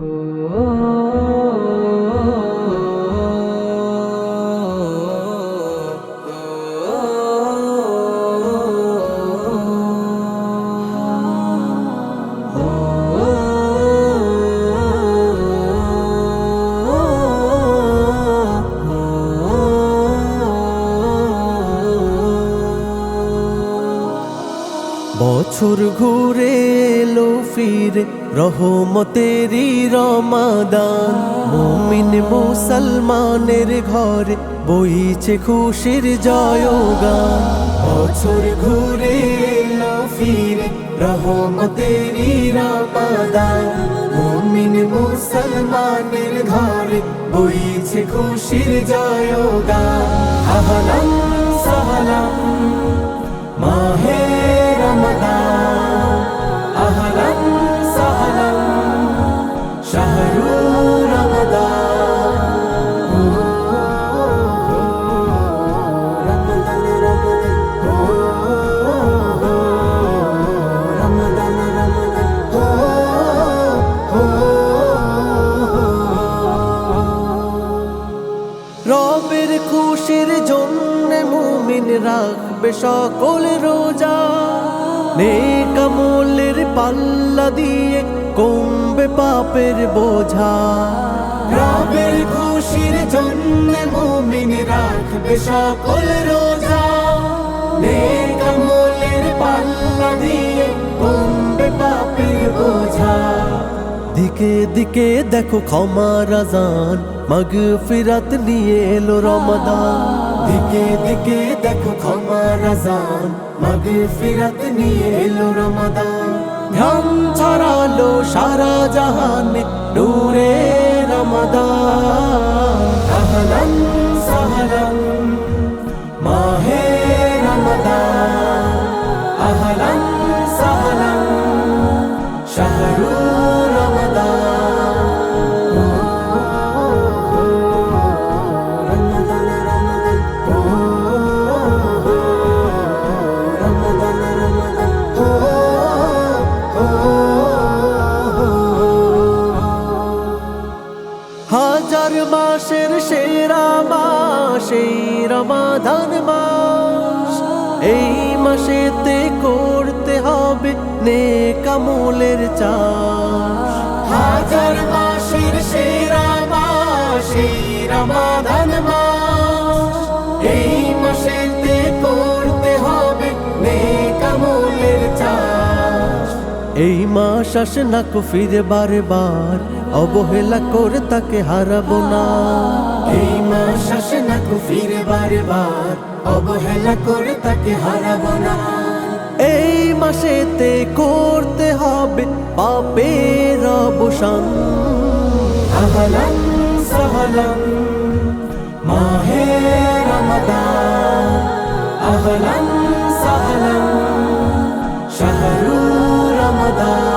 Oh. বছর ঘুরে এলো ফিরে, রহমতেরই রমাদান। মুমিন মুসলমানের ঘরে বইছে খুশির জয়গান। বছর ঘুরে এলো ফিরে, রহমতেরই রমাদান। মুমিন মুসলমানের ঘরে বইছে খুশির জয়গান। আহলান সাহলান, মাহে আহলান সাহলান শাহরু রমদান রমদান রমদান রমদান রমদান ও, রবের খুশির জন্য মুমিন রাখবে সকল রোজা। নেকামলের পাল্লা দিয়ে কমবে পাপের বোঝা। রাবের খুশির জন্য মুমিন রাখবে সকল রোজা। নেকামলের পাল্লা দিয়ে দিকে দিকে দেখো ক্ষমা রাজান। মগ ফিরাত নিয়ে এলো রমাদান। দিকে দিকে দেখো ক্ষমা রাজান। মগ ফিরাত নিয়ে এলো রমাদান। ধ্যান ছড়ালো সারা জাহানে, নূরে হাজার মাসের সেরা মাস এই রমাদান মাস। এই মাসেতে করতে হবে নেকামলের চাষ। হাজার মাসের সেরা মাস এই রমাদান মাস। এই মাসেতে আসে না ফিরে বারে বার, অবহেলা করে তাকে হারাবো না। এই আসে না বারে বার, অবহেলা করে তাকে হারাবো না। এই মাসেতে করতে হবে পাপের অবসান। আহলান সাহলান, মাহে রমাদান। আহলান সাহলান, শাহরু রমাদান।